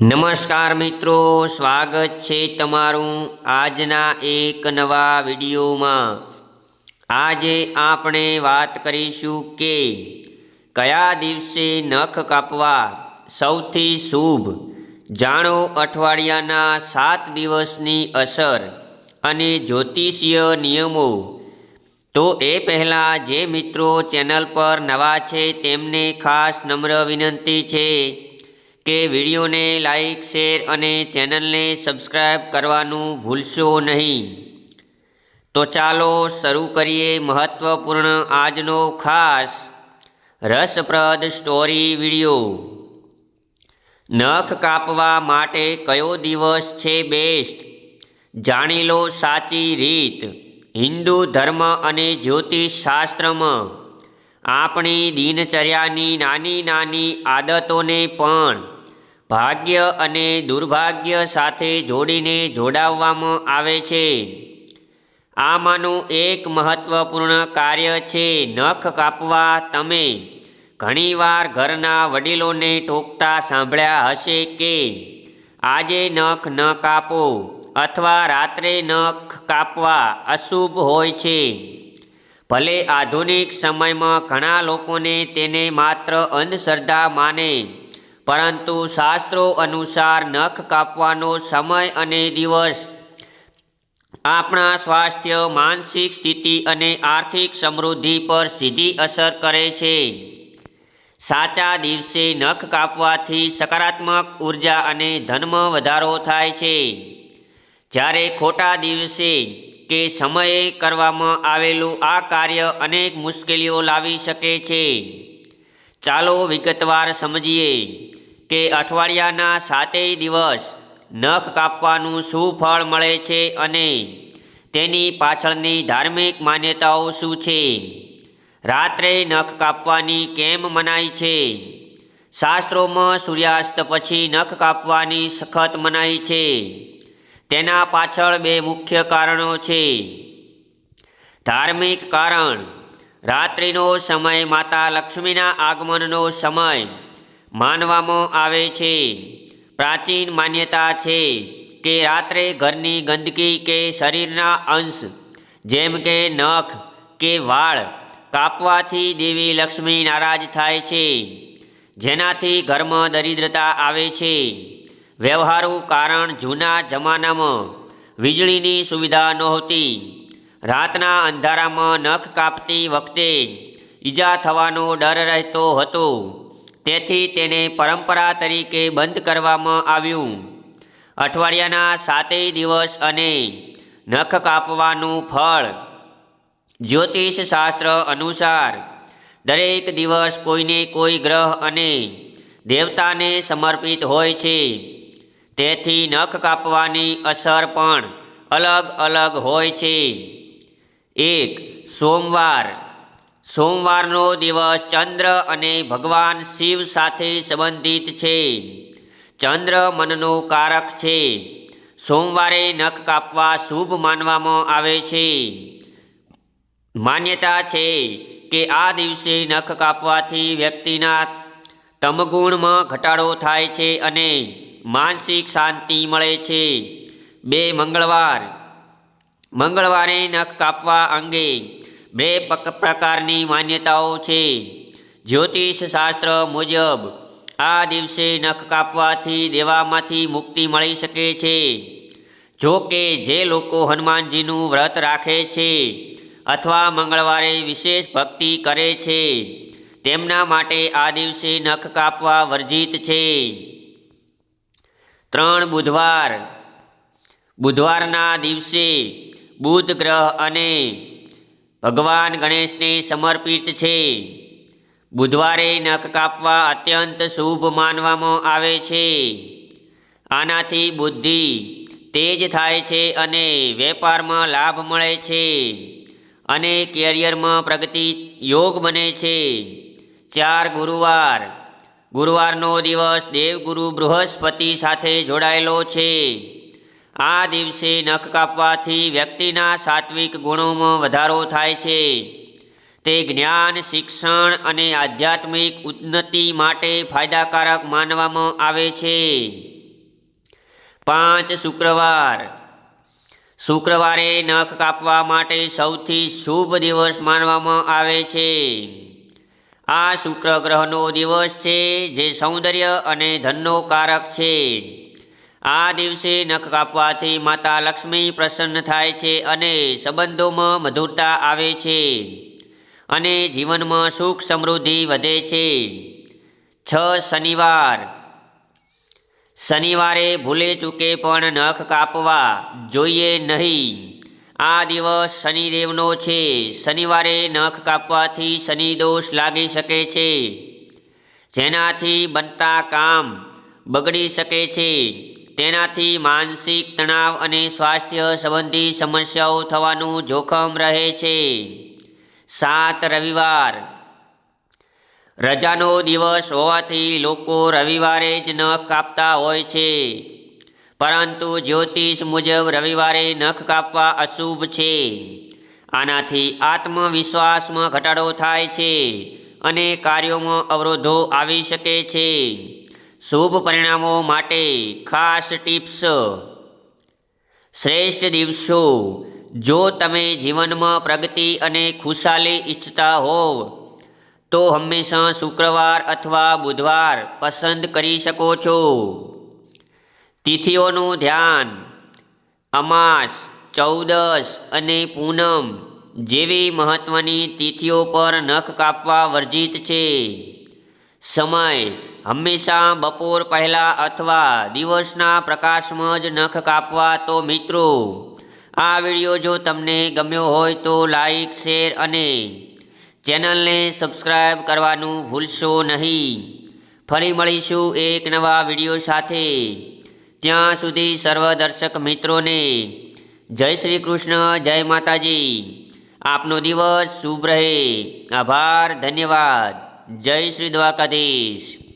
નમસ્કાર મિત્રો, સ્વાગત છે તમારું આજના એક નવા વિડીયોમાં. આજે આપણે વાત કરીશું કે કયા દિવસે નખ કાપવા સૌથી શુભ? જાણો અઠવાડિયાના સાત દિવસની અસર અને જ્યોતિષીય નિયમો. તો એ પહેલાં જે મિત્રો ચેનલ પર નવા છે તેમને ખાસ નમ્ર વિનંતી છે. કે વિડીયોને લાઈક, શેર અને ચેનલને સબસ્ક્રાઈબ કરવાનું ભૂલશો નહીં. તો ચાલો શરૂ કરીએ મહત્ત્વપૂર્ણ આજનો ખાસ રસપ્રદ સ્ટોરી વીડિયો. નખ કાપવા માટે કયો દિવસ છે બેસ્ટ? જાણી લો સાચી રીત. હિન્દુ ધર્મ અને જ્યોતિષ શાસ્ત્રમાં આપણી દિનચર્યાની નાની નાની આદતોને પણ ભાગ્ય અને દુર્ભાગ્ય સાથે જોડીને જોડાવવામાં આવે છે. આમાંનું એક મહત્વપૂર્ણ કાર્ય છે નખ કાપવા. તમે ઘણીવાર ઘરના વડીલોને ટોકતા સાંભળ્યા હશે કે આજે નખ ન કાપો અથવા રાત્રે નખ કાપવા અશુભ હોય છે. ભલે આધુનિક સમયમાં ઘણા લોકોને તેને માત્ર અંધશ્રદ્ધા માને પરંતુ શાસ્ત્રો અનુસાર નખ કાપવાનો સમય અને દિવસ, આપણા સ્વાસ્થ્ય, માનસિક સ્થિતિ અને આર્થિક સમૃદ્ધિ પર સીધી અસર કરે છે. સાચા દિવસે નખ કાપવાથી સકારાત્મક ઊર્જા અને ધનમાં વધારો થાય છે. જ્યારે ખોટા દિવસે કે સમયે કરવામાં આવેલું આ કાર્ય અનેક મુશ્કેલીઓ લાવી શકે છે. ચાલો વિગતવાર સમજીએ. કે અઠવાડિયાના સાતેય દિવસ નખ કાપવાનું શું ફળ મળે છે અને તેની પાછળની ધાર્મિક માન્યતાઓ શું છે? રાત્રે નખ કાપવાની કેમ મનાય છે? શાસ્ત્રોમાં સૂર્યાસ્ત પછી નખ કાપવાની સખત મનાઈ છે. તેના પાછળ બે મુખ્ય કારણો છે. ધાર્મિક કારણ. રાત્રિનો સમય માતા લક્ષ્મીના આગમનનો સમય. માનવામાં આવે છે. પ્રાચીન માન્યતા છે કે રાત્રે ઘરની ગંદકી કે શરીરના અંશ, જેમ કે નખ કે વાળ, કાપવાથી દેવી લક્ષ્મી નારાજ થાય છે. જેનાથી ઘરમાં દરિદ્રતા આવે છે. વ્યવહારુ કારણ જૂના જમાનામાં વીજળીની સુવિધા નહોતી. રાતના અંધારામાં નખ કાપતી વખતે ઈજા થવાનો ડર રહેતો હતો. તેથી તેને પરંપરા તરીકે બંધ કરવામાં આવ્યું. અઠવાડિયાના સાતેય દિવસ અને નખ કાપવાનું ફળ જ્યોતિષ શાસ્ત્ર અનુસાર દરેક દિવસ કોઈને કોઈ ગ્રહ અને દેવતાને સમર્પિત હોય છે. તેથી નખ કાપવાની અસર પણ અલગ અલગ હોય છે. એક, સોમવાર સોમવારનો દિવસ ચંદ્ર અને ભગવાન શિવ સાથે સંબંધિત છે. ચંદ્ર મનનો કારક છે. સોમવારે નખ કાપવા શુભ માનવામાં આવે છે. માન્યતા છે કે આ દિવસે નખ કાપવાથી વ્યક્તિના તમગુણમાં ઘટાડો થાય છે અને માનસિક શાંતિ મળે છે. બે મંગળવાર, મંગળવારે નખ કાપવા અંગે બે પ્રકારની માન્યતાઓ છે. જ્યોતિષ શાસ્ત્ર મુજબ આ દિવસે નખ કાપવાથી દેવામાંથી મુક્તિ મળી શકે છે. જો કે જે લોકો હનુમાનજીનું વ્રત રાખે છે અથવા મંગળવારે વિશેષ ભક્તિ કરે છે, તેમના માટે આ દિવસે નખ કાપવા વર્જિત છે. ત્રણ બુધવાર. બુધવારના દિવસે બુધ ગ્રહ અને ભગવાન ગણેશને સમર્પિત છે. બુધવારે નખ કાપવા અત્યંત શુભ માનવામાં આવે છે. આનાથી બુદ્ધિ તેજ થાય છે અને વેપારમાં લાભ મળે છે. અને કેરિયરમાં પ્રગતિ યોગ બને છે. ચાર ગુરુવાર. ગુરુવારનો દિવસ દેવગુરુ બૃહસ્પતિ સાથે જોડાયેલો છે. આ દિવસે નખ કાપવાથી વ્યક્તિના સાત્વિક ગુણોમાં વધારો થાય છે. તે જ્ઞાન, શિક્ષણ અને આધ્યાત્મિક ઉન્નતિ માટે ફાયદાકારક માનવામાં આવે છે. પાંચ શુક્રવાર. શુક્રવારે નખ કાપવા માટે સૌથી શુભ દિવસ માનવામાં આવે છે. આ શુક્ર ગ્રહનો દિવસ છે જે સૌંદર્ય અને ધનનો કારક છે. આ દિવસે નખ કાપવાથી માતા લક્ષ્મી પ્રસન્ન થાય છે અને સંબંધોમાં મધુરતા આવે છે અને જીવનમાં સુખ સમૃદ્ધિ વધે છે. છ શનિવાર. શનિવારે ભૂલે ચૂકે પણ નખ કાપવા જોઈએ નહીં. આ દિવસ શનિદેવનો છે. શનિવારે નખ કાપવાથી શનિ દોષ લાગી શકે છે. જેનાથી બનતા કામ બગડી શકે છે. તેનાથી માનસિક તણાવ અને સ્વાસ્થ્ય સંબંધી સમસ્યાઓ થવાનું જોખમ રહે છે. સાત રવિવાર. રજાનો દિવસ હોવાથી લોકો રવિવારે જ નખ કાપતા હોય છે. પરંતુ જ્યોતિષ મુજબ રવિવારે નખ કાપવા અશુભ છે. આનાથી આત્મવિશ્વાસમાં ઘટાડો થાય છે અને કાર્યોમાં અવરોધો આવી શકે છે. શુભ પરિણામો માટે ખાસ ટિપ્સ. શ્રેષ્ઠ દિવસો, જો તમે જીવનમાં પ્રગતિ અને ખુશાલી ઈચ્છતા હોવ, તો હંમેશા શુક્રવાર અથવા બુધવાર પસંદ કરી શકો છો. તિથિઓનું ધ્યાન, અમાસ ચૌદસ અને પૂનમ જેવી મહત્વની તિથિઓ પર નખ કાપવા વર્જિત છે. સમય હંમેશા બપોર પહેલાં અથવા દિવસના પ્રકાશમાં જ નખ કાપવા તો મિત્રો. આ વીડિયો જો તમને ગમ્યો હોય તો લાઈક, શેર અને ચેનલને સબસ્ક્રાઈબ કરવાનું ભૂલશો નહીં. ફરી મળીશું એક નવા વીડિયો સાથે. ત્યાં સુધી સર્વ દર્શક મિત્રોને જય શ્રી કૃષ્ણ, જય માતાજી. આપનો દિવસ શુભ રહે. આભાર, ધન્યવાદ. જય શ્રી દ્વારકાધીશ.